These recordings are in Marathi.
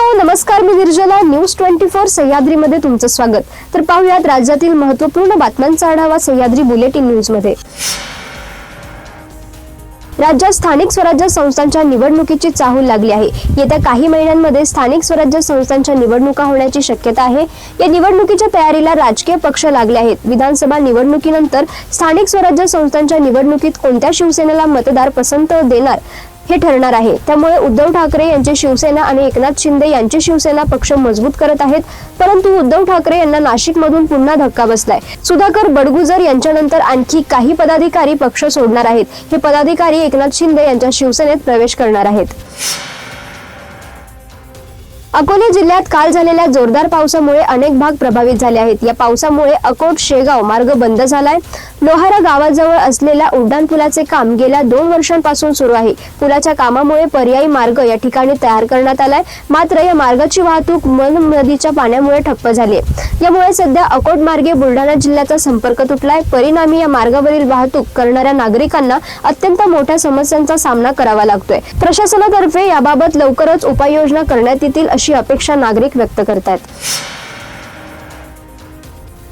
प्रेक्षकांनो नमस्कार. मी निर्जला. न्यूज ट्वेंटी फोर सह्याद्रीमध्ये तुमचं स्वागत. तर पाहुयात राज्यातील महत्त्वपूर्ण बातम्यांचा आढावा सह्याद्री बुलेटिन न्यूजमध्ये राज्यात स्थानिक स्वराज्य संस्थांच्या निवडणुकीची चाहूल लागली आहे. येत्या काही महिन्यांमध्ये स्थानिक स्वराज्य संस्थांच्या निवडणुका होण्याची शक्यता आहे. या निवडणुकीच्या तयारीला राजकीय पक्ष लागले आहेत. विधानसभा निवडणुकीनंतर स्थानिक स्वराज्य संस्थांच्या निवडणुकीत कोणत्या शिवसेनेला मतदार पसंत देणार? हे ठरणार आहे. त्यामुळे उद्धव ठाकरे यांची शिवसेना आणि एकनाथ शिंदे यांची शिवसेना पक्ष मजबूत करत आहेत. परंतु उद्धव ठाकरे यांना नाशिकमधून पुन्हा धक्का बसलाय. सुधाकर बडगुजर यांच्यानंतर आणखी काही पदाधिकारी पक्ष सोडणार आहेत. हे पदाधिकारी एकनाथ शिंदे यांच्या शिवसेनेत प्रवेश करणार आहेत. अकोले जिल्ह्यात काल झालेल्या जोरदार पावसामुळे अनेक भाग प्रभावित झाले आहेत. या पावसामुळे अकोट शेगाव मार्ग बंद झालाय. लोहारा गावाजवळ असलेल्या उड्डाण पुलाचे काम गेल्या दोन वर्षांपासून सुरू आहे. पुलाच्या कामामुळे पर्यायी मार्ग या ठिकाणी तयार करण्यात आलाय. मात्र या मार्गाची वाहतूक मन नदीच्या पाण्यामुळे ठप्प झाली आहे. यामुळे सध्या अकोट मार्गे बुलढाणा जिल्ह्याचा संपर्क तुटलाय. परिणामी या मार्गावरील वाहतूक करणाऱ्या नागरिकांना अत्यंत मोठ्या समस्यांचा सामना करावा लागतोय. प्रशासनातर्फे याबाबत लवकरच उपाययोजना करण्यात येतील अशी अपेक्षा नागरिक व्यक्त करतायत.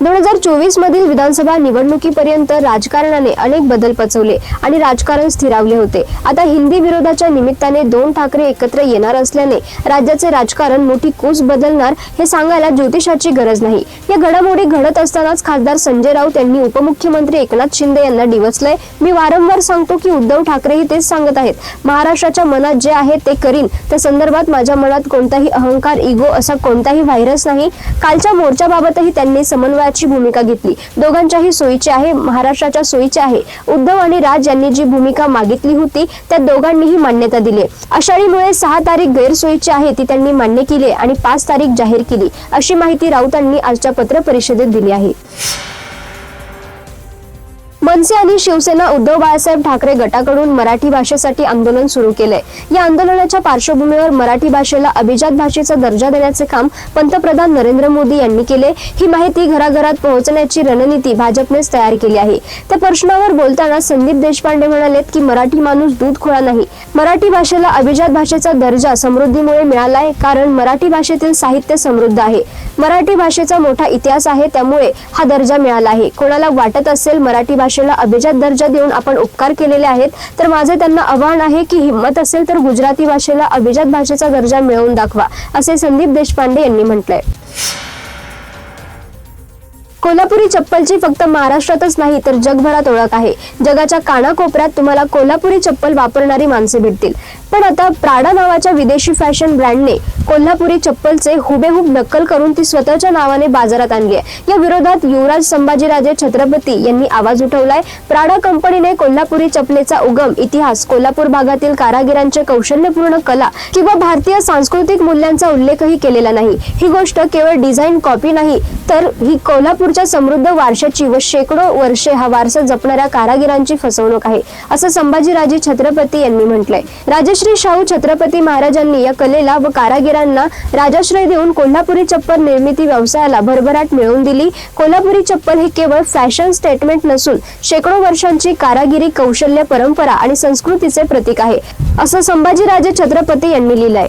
दोन हजार चोवीस मधील विधानसभा निवडणुकीपर्यंत राजकारणाने अनेक बदल पचवले आणि राजकारण स्थिरावले होते. आता हिंदी विरोधाच्या निमित्ताने दोन ठाकरे एकत्र येणार असल्याने राज्याचे राजकारण मोठी कूच बदलणार हे सांगायला ज्योतिषाची गरज नाही. या घडामोडी घडत असतानाच खासदार संजय राऊत यांनी उपमुख्यमंत्री एकनाथ शिंदे यांना डिवचलंय. मी वारंवार सांगतो की उद्धव ठाकरेही तेच सांगत आहेत. महाराष्ट्राच्या मनात जे आहे ते करीन. त्या संदर्भात माझ्या मनात कोणताही अहंकार इगो असा कोणताही व्हायरस नाही. कालच्या मोर्चाबाबतही त्यांनी समन्वय समन्वयाची भूमिका घेतली. दोघांच्याही सोयीची आहे महाराष्ट्राच्या सोयीची आहे. उद्धव आणि राज यांनी जी भूमिका मागितली होती त्या दोघांनीही मान्यता दिली. आषाढीमुळे सहा तारीख गैरसोयीची आहे ती त्यांनी मान्य केली आणि पाच तारीख जाहीर केली अशी माहिती राऊतांनी आजच्या पत्रपरिषदेत दिली आहे. मनसे आणि शिवसेना उद्धव बाळासाहेब ठाकरे गटाकडून मराठी भाषेसाठी आंदोलन सुरू केलंय. या आंदोलनाच्या पार्श्वभूमीवर मराठी भाषेला अभिजात भाषेचा दर्जा देण्याचे काम पंतप्रधान नरेंद्र मोदी यांनी केले. ही माहिती घराघरात पोहोचण्याची रणनीती भाजपनेच तयार केली आहे. त्या प्रश्नावर बोलताना संदीप देशपांडे म्हणालेत की मराठी माणूस दूध खोळा नाही. मराठी भाषेला अभिजात भाषेचा दर्जा समृद्धीमुळे मिळाला आहे कारण मराठी भाषेतील साहित्य समृद्ध आहे. मराठी भाषेचा मोठा इतिहास आहे त्यामुळे हा दर्जा मिळाला आहे. कोणाला वाटत असेल मराठी भाषेला अभिजात दर्जा देऊन आपण उपकार केलेले आहेत तर माझे त्यांना आव्हान आहे की हिंमत असेल तर गुजराती भाषेला अभिजात भाषेचा दर्जा मिळवून दाखवा असे संदीप देशपांडे यांनी म्हटलंय. कोल्हापुरी चप्पलची फक्त महाराष्ट्रातच नाही तर जगभरात ओळख आहे. जगाच्या कानाकोपऱ्यात तुम्हाला कोल्हापुरी चप्पल वापरणारी माणसे भेटतील. पण आता प्राडा नावाच्या विदेशी फॅशन ब्रँडने कोल्हापुरी चप्पलचे हुबेहूब नक्कल करून ती स्वतःच्या नावाने बाजारात आणली आहे. या विरोधात युवराज संभाजीराजे छत्रपती यांनी आवाज उठवलाय. प्राडा कंपनीने कोल्हापुरी चपलेचा उगम इतिहास कोल्हापूर भागातील कारागिरांचे कौशल्यपूर्ण कला किंवा भारतीय सांस्कृतिक मूल्यांचा उल्लेखही केलेला नाही. ही गोष्ट केवळ डिझाईन कॉपी नाही तर ही कोल्हापूर कोल्हापूरच्या समृद्ध वारशाची व शेकडो वर्षे हा वारसा जपणाऱ्या कारागिरांची फसवणूक आहे असं संभाजीराजे छत्रपती यांनी म्हटलंय. राजश्री शाहू छत्रपती महाराजांनी या कलेला व कारागिरांना राजाश्रय देऊन कोल्हापुरी चप्पल निर्मिती व्यवसायाला भरभराट मिळवून दिली. कोल्हापुरी चप्पल हे केवळ फॅशन स्टेटमेंट नसून शेकडो वर्षांची कारागिरी कौशल्य परंपरा आणि संस्कृतीचे प्रतीक आहे असं संभाजीराजे छत्रपती यांनी लिहिलंय.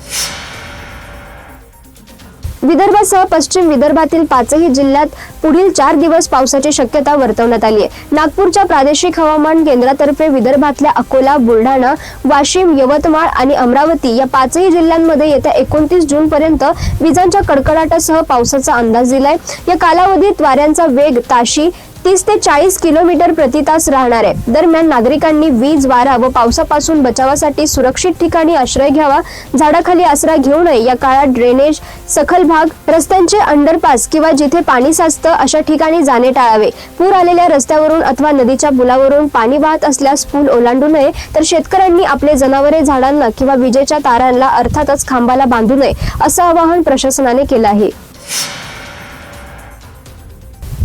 विदर्भासह पश्चिम विदर्भातील पाचही जिल्ह्यात पुढील चार दिवस पावसाची शक्यता वर्तवण्यात आली आहे. नागपूरच्या प्रादेशिक हवामान केंद्रातर्फे विदर्भातल्या अकोला बुलढाणा वाशिम यवतमाळ आणि अमरावती या पाचही जिल्ह्यांमध्ये येत्या एकोणतीस जून पर्यंत विजांच्या कडकडाटासह पावसाचा अंदाज दिलाय. या कालावधीत वाऱ्यांचा वेग ताशी तीस ते चाळीस किलोमीटर प्रति तास राहणार आहे. दरम्यान नागरिकांनी वीज वारा व पावसापासून बचावासाठी सुरक्षित ठिकाणी आश्रय घ्यावा झाडाखाली आसरा घेऊ नये. या काळात ड्रेनेज सखल भाग रस्त्यांचे अंडरपास किंवा जिथे पाणी साचतं अशा ठिकाणी जाणे टाळावे. पूर आलेल्या रस्त्यावरून अथवा नदीच्या पुलावरून पाणी वाहत असल्यास पूल ओलांडू नये. तर शेतकऱ्यांनी आपले जनावरे झाडांना किंवा विजेच्या तारांना अर्थातच खांबाला बांधू नये असं आवाहन प्रशासनाने केलं आहे.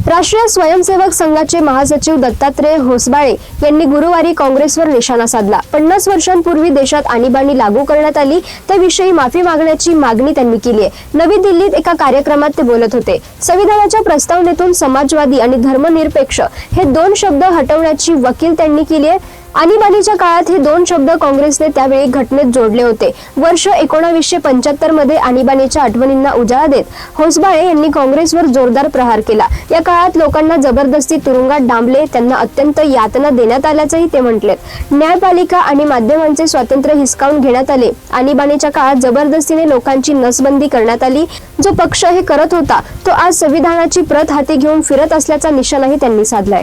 राष्ट्रीय स्वयंसेवक संघाचे महासचिव दत्तात्रय होसबाळे यांनी गुरुवारी काँग्रेसवर निशाणा साधला. पन्नास वर्षांपूर्वी देशात आणीबाणी लागू करण्यात आली त्याविषयी माफी मागण्याची मागणी त्यांनी केली आहे. नवी दिल्लीत एका कार्यक्रमात ते बोलत होते. संविधानाच्या प्रस्तावनेतून समाजवादी आणि धर्मनिरपेक्ष हे दोन शब्द हटवण्याची वकील त्यांनी केली आहे. आणीबाणीच्या काळात हे दोन शब्द काँग्रेसने त्यावेळी घटनेत जोडले होते. वर्ष एकोणावीसशे पंच्याहत्तरमध्ये आणीबाणीच्या आठवणींना उजाळा देत होसबाळे यांनी काँग्रेसवर जोरदार प्रहार केला. या काळात लोकांना जबरदस्ती तुरुंगात डांबले त्यांना अत्यंत यातना देण्यात आल्याचंही ते म्हटलेत. न्यायपालिका आणि माध्यमांचे स्वातंत्र्य हिसकावून घेण्यात आले. आणीबाणीच्या काळात जबरदस्तीने लोकांची नसबंदी करण्यात आली. जो पक्ष हे करत होता तो आज संविधानाची प्रत हाती घेऊन फिरत असल्याचा निशाणाही त्यांनी साधलाय.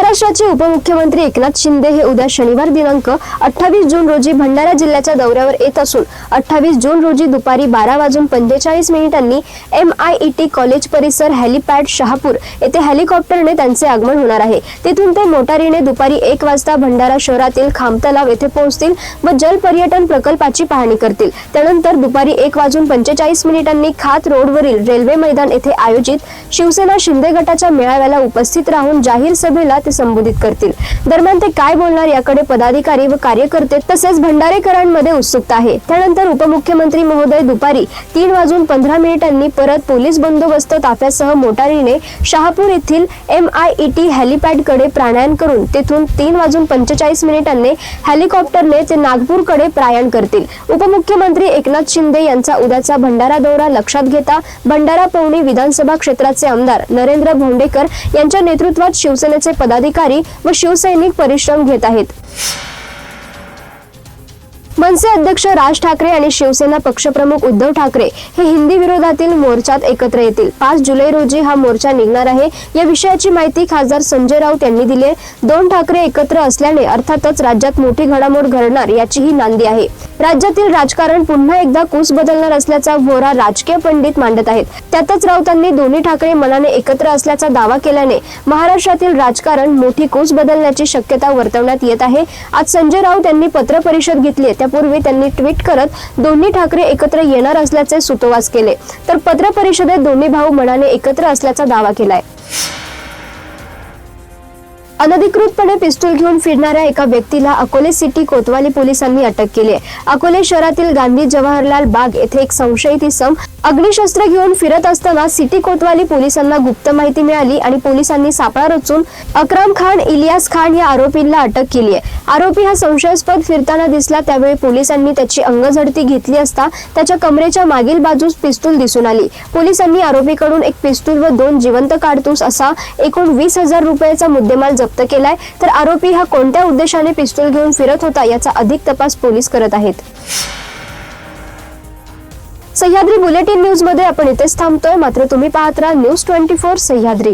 महाराष्ट्राचे उपमुख्यमंत्री एकनाथ शिंदे हे उद्या शनिवार दिनांक अठ्ठावीस जून रोजी भंडारा जिल्ह्याच्या दौऱ्यावर येत असून अठ्ठावीस जून रोजी दुपारी बारा वाजून पंचेचाळीस मिनिटांनी M I E T college परिसर हेलिपॅड शहापूर येथे हेलिकॉप्टरने त्यांचे आगमन होणार आहे. तिथून ते मोटारीने दुपारी एक वाजता भंडारा शहरातील खामतलाव येथे पोहोचतील व जल पर्यटन प्रकल्पाची पाहणी करतील. त्यानंतर दुपारी एक वाजून पंचेचाळीस मिनिटांनी खात रोडवरील रेल्वे मैदान येथे आयोजित शिवसेना शिंदे गटाच्या मेळाव्याला उपस्थित राहून जाहीर सभेला ते संबोधित करतील. दरम्यान ते काय बोलणार याकडे पदाधिकारी व कार्यकर्ते तसेच भंडारेकरांमध्ये उत्सुकता आहे. त्यानंतर उपमुख्यमंत्री महोदय दुपारी तीन वाजून पंधरा मिनिटांनी परत पोलीस बंदोबस्त ताफ्यासह मोटारीने शहापूर येथील एम आय ई टी हेलिपॅडकडे प्राणायन करून तेथून तीन वाजून पंचेचाळीस मिनिटांनी हेलिकॉप्टरने ते नागपूरकडे प्रयाण करतील. उपमुख्यमंत्री एकनाथ शिंदे यांचा उद्याचा भंडारा दौरा लक्षात घेता भंडारा पवनी विधानसभा क्षेत्राचे आमदार नरेंद्र भोंडेकर यांच्या नेतृत्वात शिवसेनेचे पदाधिकारी अधिकारी व शिवसैनिक परिश्रम घेत आहेत. मनसे अध्यक्ष राज ठाकरे आणि शिवसेना पक्षप्रमुख उद्धव ठाकरे हे हिंदी विरोधातील मोर्चात एकत्र येतील. पाच जुलै रोजी हा मोर्चा निघणार आहे. या विषयाची माहिती खासदार संजय राऊत यांनी दिली आहे. दोन ठाकरे एकत्र असल्याने अर्थातच राज्यात मोठी घडामोड घडणार याचीही नांदी आहे. राज्यातील राजकारण पुन्हा एकदा कूस बदलणार असल्याचा भोरा राजकीय पंडित मांडत आहेत. त्यातच राऊतांनी दोन्ही ठाकरे मनाने एकत्र असल्याचा दावा केल्याने महाराष्ट्रातील राजकारण मोठी कूस बदलण्याची शक्यता वर्तवण्यात येत आहे. आज संजय राऊत यांनी पत्र परिषद घेतली त्यापूर्वी त्यांनी ट्विट करत दोन्ही ठाकरे एकत्र येणार असल्याचे सुतोवाच केले. तर पत्र परिषदेत दोन्ही भाऊ मनाने एकत्र असल्याचा दावा केलाय. अनधिकृतपणे पिस्तूल घेऊन फिरणाऱ्या एका व्यक्तीला अकोले सिटी कोतवाली पोलिसांनी अटक केली आहे. अकोले शहरातील गांधी जवाहरलाल बाग येथे एक संशयित इसम अग्निशस्त्र घेऊन फिरत असताना सिटी कोतवाली पोलिसांना गुप्त माहिती मिळाली आणि पोलिसांनी सापळा रचून अक्रम खान इलियास खान या आरोपींना अटक केली आहे. आरोपी हा संशयास्पद फिरताना दिसला. त्यावेळी पोलिसांनी त्याची अंगझडती घेतली असता त्याच्या कमरेच्या मागील बाजूस पिस्तूल दिसून आली. पोलिसांनी आरोपीकडून एक पिस्तूल व दोन जिवंत काडतूस असा एकूण वीस हजार रुपयाचा मुद्देमाल जप्त केलाय. तर आरोपी हा कोणत्या उद्देशाने पिस्तूल घेऊन फिरत होता याचा अधिक तपास पोलीस करत आहेत. सह्याद्री बुलेटिन न्यूजमध्ये आपण इथेच थांबतोय. मात्र तुम्ही पाहत राहा न्यूज ट्वेंटी फोर सह्याद्री.